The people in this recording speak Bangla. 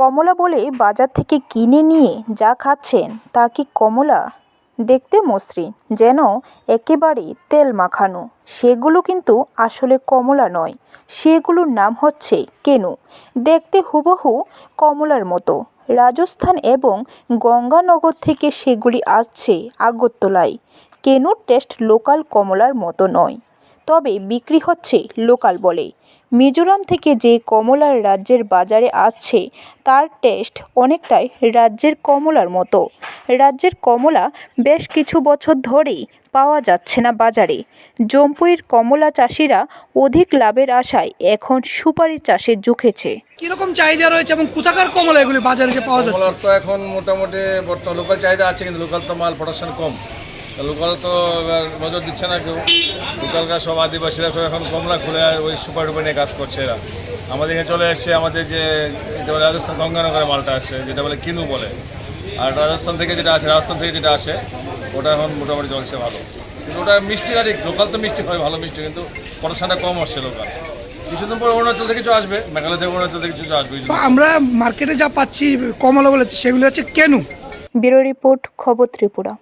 কমলা বলে বাজার থেকে কিনে নিয়ে যা খাচ্ছেন তা কি কমলা? দেখতে মসৃণ, যেন একেবারে তেল মাখানো। সেগুলো কিন্তু আসলে কমলা নয়, সেগুলোর নাম হচ্ছে কেনু। দেখতে হুবহু কমলার মতো। রাজস্থান এবং গঙ্গানগর থেকে সেগুলি আসছে আগরতলায়। কেনুর টেস্ট লোকাল কমলার মতো নয়। তবে বিক্রি হচ্ছে লোকাল বলে মিজোরাম থেকে যে কমলার রাজ্যের বাজারে আসছে তার টেস্ট অনেকটাই রাজ্যের কমলার মতো। রাজ্যের কমলা বেশ কিছু বছর ধরেই পাওয়া যাচ্ছে না বাজারে। জম্পুইয়ের কমলা চাষিরা অধিক লাভের আশায় এখন সুপারি চাষে ঝুঁকেছে। কীরকম চাহিদা রয়েছে এবং কোথাকার কমলা এগুলি বাজারে পাওয়া যাচ্ছে? তো এখন মোটামুটি বর্তমান লোকাল চাহিদা আছে কিন্তু লোকাল তো মাল প্রোডাকশন কম। লোকাল তো এবার নজর দিচ্ছে না কেউ। লোকালকার সব আদিবাসীরা সব এখন কমলা খুলে ওই সুপার ডুপার নিয়ে কাজ করছে এরা। আমাদের এখানে চলে এসছে আমাদের যে এটা বলে রাজস্থান গঙ্গানগরের মালটা আছে যেটা বলে কিনু বলে। আর রাজস্থান থেকে যেটা আসে রাজস্থান থেকে যেটা আসে ওটা এখন মোটামুটি চলছে ভালো। কিন্তু ওটা মিষ্টি আর লোকাল তো মিষ্টি হয় ভালো মিষ্টি কিন্তু প্রোডাকশনটা কম হচ্ছে লোকাল। কিছুদিন পর অরুণাচল থেকে কিছু আসবে মেঘালয় থেকে অরুণাচল থেকে কিছু আসবে আমরা মার্কেটে যা পাচ্ছি কমলা বলেছি সেগুলি হচ্ছে কেনু। ব্যুরো রিপোর্ট খবর ত্রিপুরা।